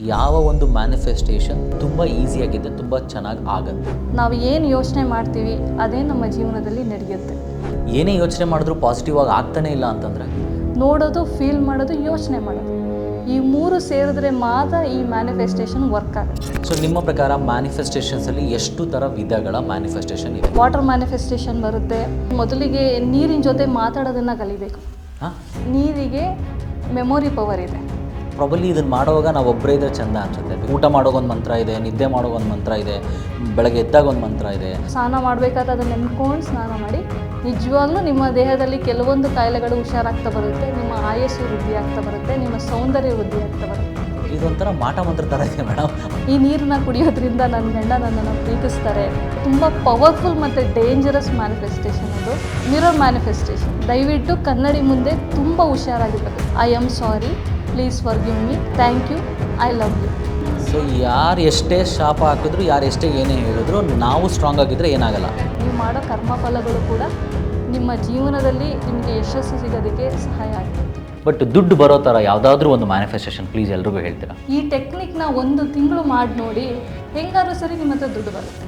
ಯಾವ ಒಂದು ಮ್ಯಾನಿಫೆಸ್ಟೇಷನ್ ತುಂಬ ಈಸಿಯಾಗಿದೆ ತುಂಬ ಚೆನ್ನಾಗಿ ಆಗುತ್ತೆ. ನಾವು ಏನು ಯೋಚನೆ ಮಾಡ್ತೀವಿ ಅದೇ ನಮ್ಮ ಜೀವನದಲ್ಲಿ ನಡೆಯುತ್ತೆ. ಏನೇ ಯೋಚನೆ ಮಾಡಿದ್ರೂ ಪಾಸಿಟಿವ್ ಆಗಿ ಆಗ್ತಾನೆ ಇಲ್ಲ ಅಂತಂದರೆ? ನೋಡೋದು ಫೀಲ್ ಮಾಡೋದು ಯೋಚನೆ ಮಾಡೋದು. ಈ ಮೂರು ಸೇರಿದ್ರೆ ಮಾತ್ರ ಈ ಮ್ಯಾನಿಫೆಸ್ಟೇಷನ್ ವರ್ಕ್ ಆಗುತ್ತೆ. ಸೊ ನಿಮ್ಮ ಪ್ರಕಾರ ಮ್ಯಾನಿಫೆಸ್ಟೇಷನ್ಸಲ್ಲಿ ಎಷ್ಟು ಥರ ವಿಧಗಳ ಮ್ಯಾನಿಫೆಸ್ಟೇಷನ್ ಇದೆ? ವಾಟರ್ ಮ್ಯಾನಿಫೆಸ್ಟೇಷನ್ ಬರುತ್ತೆ. ಮೊದಲಿಗೆ ನೀರಿನ ಜೊತೆ ಮಾತಾಡೋದನ್ನು ಕಲಿಬೇಕು. ಹಾಂ? ನೀರಿಗೆ ಮೆಮೊರಿ ಪವರ್ ಇದೆ. ಪ್ರಾಬಲಿ ಇದನ್ನು ಮಾಡುವಾಗ ನಾವು ಒಬ್ಬರೇ ಇದ್ರೆ ಚಂದ ಅನ್ಸುತ್ತೆ. ಊಟ ಮಾಡೋಗೊಂದು ಒಂದು ಮಂತ್ರ ಇದೆ ನಿದ್ದೆ ಮಾಡೋಗೊಂದು ಒಂದು ಮಂತ್ರ ಇದೆ ಬೆಳಗ್ಗೆ ಎದ್ದಾಗ ಒಂದು ಮಂತ್ರ ಇದೆ. ಸ್ನಾನ ಮಾಡಬೇಕಾದ್ರೆ ಅದನ್ನು ನೆನ್ಕೊಂಡು ಸ್ನಾನ ಮಾಡಿ ನಿಜವಾಗ್ಲೂ ನಿಮ್ಮ ದೇಹದಲ್ಲಿ ಕೆಲವೊಂದು ಕಾಯಿಲೆಗಳು ಹುಷಾರಾಗ್ತಾ ಬರುತ್ತೆ ನಿಮ್ಮ ಆಯಸ್ಸು ವೃದ್ಧಿ ಆಗ್ತಾ ಬರುತ್ತೆ ನಿಮ್ಮ ಸೌಂದರ್ಯ ವೃದ್ಧಿ ಆಗ್ತಾ ಬರುತ್ತೆ. ಇದೊಂಥರ ಮಾಟ ಮಂತ್ರ ಥರ ಇದೆ ಮೇಡಮ್ ಈ ನೀರನ್ನ ಕುಡಿಯೋದ್ರಿಂದ ನನ್ನ ಗಂಡ ನನ್ನನ್ನು ಪ್ರೀತಿಸ್ತಾರೆ. ತುಂಬ ಪವರ್ಫುಲ್ ಮತ್ತು ಡೇಂಜರಸ್ ಮ್ಯಾನಿಫೆಸ್ಟೇಷನ್ ಅದು. ಮಿರರ್ ಮ್ಯಾನಿಫೆಸ್ಟೇಷನ್ ದಯವಿಟ್ಟು ಕನ್ನಡಿ ಮುಂದೆ ತುಂಬ ಹುಷಾರಾಗಿರ್ಬೇಕು I am sorry please forgive me thank you I love you so ಯಾರು ಎಷ್ಟೇ ಶಾಪ ಹಾಕಿದ್ರು ಯಾರು ಎಷ್ಟೇ ಏನೇ ಹೇಳಿದ್ರು ನಾವು ಸ್ಟ್ರಾಂಗ್ ಆಗಿದ್ರೆ ಏನಾಗಲ್ಲ. ನೀವು ಮಾಡೋ ಕರ್ಮಫಲಗಳು ಕೂಡ ನಿಮ್ಮ ಜೀವನದಲ್ಲಿ ನಿಮಗೆ ಯಶಸ್ಸು ಸಿಗೋದಕ್ಕೆ ಸಹಾಯ ಆಗುತ್ತೆ ಬಟ್ ದುಡ್ಡು ಬರೋ ಥರ ಯಾವುದಾದ್ರೂ ಒಂದು ಮ್ಯಾನಿಫೆಸ್ಟೇಷನ್ ಪ್ಲೀಸ್ ಎಲ್ರಿಗೂ ಹೇಳ್ತೀರಾ? ಈ ಟೆಕ್ನಿಕ್ನ ಒಂದು ತಿಂಗಳು ಮಾಡಿ ನೋಡಿ ಹೆಂಗಾದ್ರೂ ಸರಿ ನಿಮ್ಮ ಹತ್ರ ದುಡ್ಡು ಬರುತ್ತೆ.